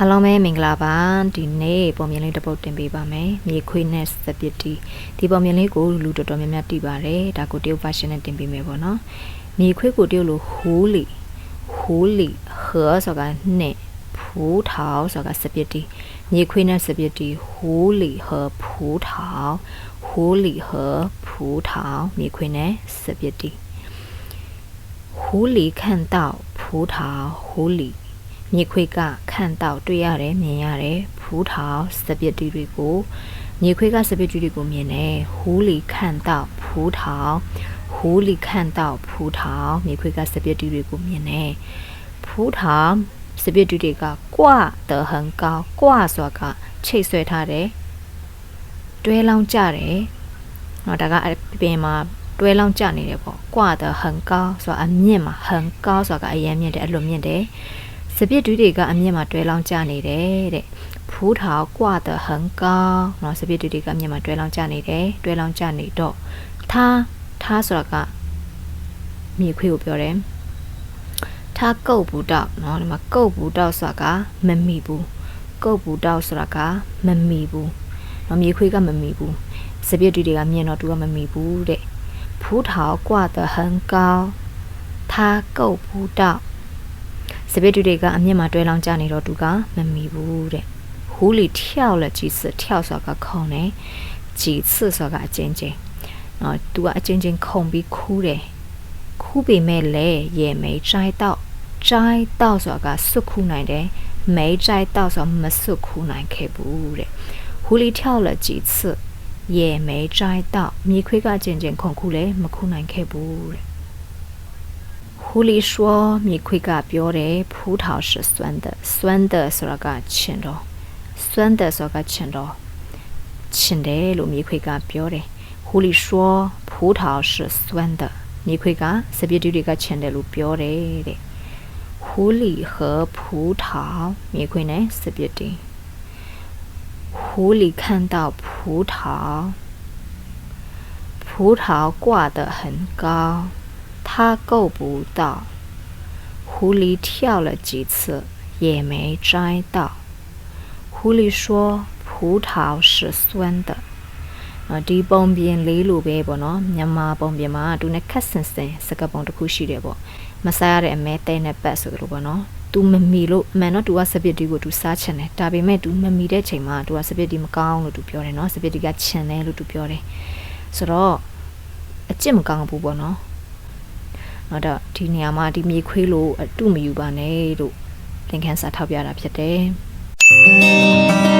အားလုံးပဲမင်္ဂလာပါဒီနေ့ပုံမြင်လေးတစ်ပုဒ်တင်ပေးပါမယ်မြေခွေးနဲ့စပစ်တီဒီပုံမြင်လေးကိုလူတော်တော်များများသိပါတယ်ဒါကိုတရုတ် version နဲ့တင်ပေးမယ်ပေါ့နော်မြေခွေးကိုတရုတ်လိုဟူလီဟူလီဟောဆိုတာနဲ့ဖူးထောင်ဆိုတာစပစ်တီမြေခွေးနဲ့စပစ်တီဟူလီဟောဖူးထောင်ဟူလီဟောဖူးထောင်မြေခွေးနဲ့စပစ်တီ狐狸看到葡萄狐狸 မြေခွေကခန့်တော့တွေ့ရတယ်မြင်ရတယ်ဖူးထောင်စပစ်တီတွေကိုမြေခွေကစပစ်တီတွေကိုမြင်တယ်ဟူးလီခန့်တော့ဖူးထောင်ဟူးလီခန့်တော့ဖူးထောင်မြေခွေကစပစ်တီတွေကိုမြင်တယ်ဖူးထောင်စပစ်တီတွေကကွာတဟန်ကောကွာဆိုတာကချိတ်ဆွဲထားတယ်တွဲလောင်းကြတယ်နော်ဒါကအပြင်မှာတွဲလောင်းကြနေတယ်ပေါ့ကွာတဟန်ကောဆိုတာအမြင့်မှာဟန်ကောဆိုတာကအရင်မြင့်တယ်အလွန်မြင့်တယ် စပစ်တူးတွေကအမြင့်မှာတွဲလောင်းကျနေတယ်တဲ့ဖူးထောင်ကွာတဲ့ဟန်ကောင်เนาะစပစ်တူးတွေကအမြင့်မှာတွဲလောင်းကျနေတယ်တွဲလောင်းကျနေတော့ထားထားဆိုတာကမြေခွေးကိုပြောတယ်ထားကုတ်ဘူးတော့เนาะဒီမှာကုတ်ဘူးတော့ဆိုတာကမမိဘူးကုတ်ဘူးတော့ဆိုတာကမမိဘူးเนาะမြေခွေးကမမိဘူးစပစ်တူးတွေကမြင်တော့သူကမမိဘူးတဲ့ဖူးထောင်ကွာတဲ့ဟန်ကောင်ထားကုတ်ဘူးတော့ စပစ်တူတွေကအမြင့်မှာတွဲလောင်းကြနေတော့သူကမမီဘူးတဲ့ဟူးလီ跳了几次跳ဆိုတာကခုံတယ်几次ဆိုတာကအချင်းချင်းနော်သူကအချင်းချင်းခုံပြီးခူးတယ်ခူးပေမဲ့လည်းရေမိတ်ကြိုက်တော့ကြိုက်တော့ဆိုတာကစွတ်ခူးနိုင်တယ်မိတ်ကြိုက်တော့ဆိုတာမစွတ်ခူးနိုင်ခဲ့ဘူးတဲ့ဟူးလီ跳了几次也没摘到မြေခွေးကချင်းချင်းခုံခူးလည်းမခူးနိုင်ခဲ့ဘူးတဲ့ 狐狸说：“米奎嘎表的葡萄是酸的，酸的是那个青的，酸的是那个青的，青的路米奎嘎表的。狐狸说葡萄是酸的，米奎嘎是别的个青的路表的的。狐狸和葡萄，米奎呢是别的。狐狸看到葡萄，葡萄挂得很高。”他够不到，狐狸跳了几次也没摘到。狐狸说：“葡萄是酸的。”နော်ဒီပုံပြင်လေးလိုပဲပေါ့နော်မြန်မာပုံပြင်မှာသူနဲ့ခက်ဆင်ဆင်စကပုံတစ်ခုရှိတယ်ပေါ့မစားရတဲ့အမဲတဲနဲ့ပတ်ဆိုလိုပေါ့နော် तू မမီလို့အမှန်တော့ तू ကစပစ်တီကို तू စားချင်တယ်ဒါပေမဲ့ तू မမီတဲ့ချိန်မှာ तू ကစပစ်တီမကောင်းလို့ तू ပြောတယ်နော်စပစ်တီကချင်တယ်လို့ तू ပြောတယ်ဆိုတော့အကျင့်မကောင်းဘူးပေါ့နော် နော်တော့ဒီနေရာမှာဒီမြေခွေးလို့အတုမယူပါနဲ့လို့သင်ခန်းစာထောက်ပြတာဖြစ်တယ်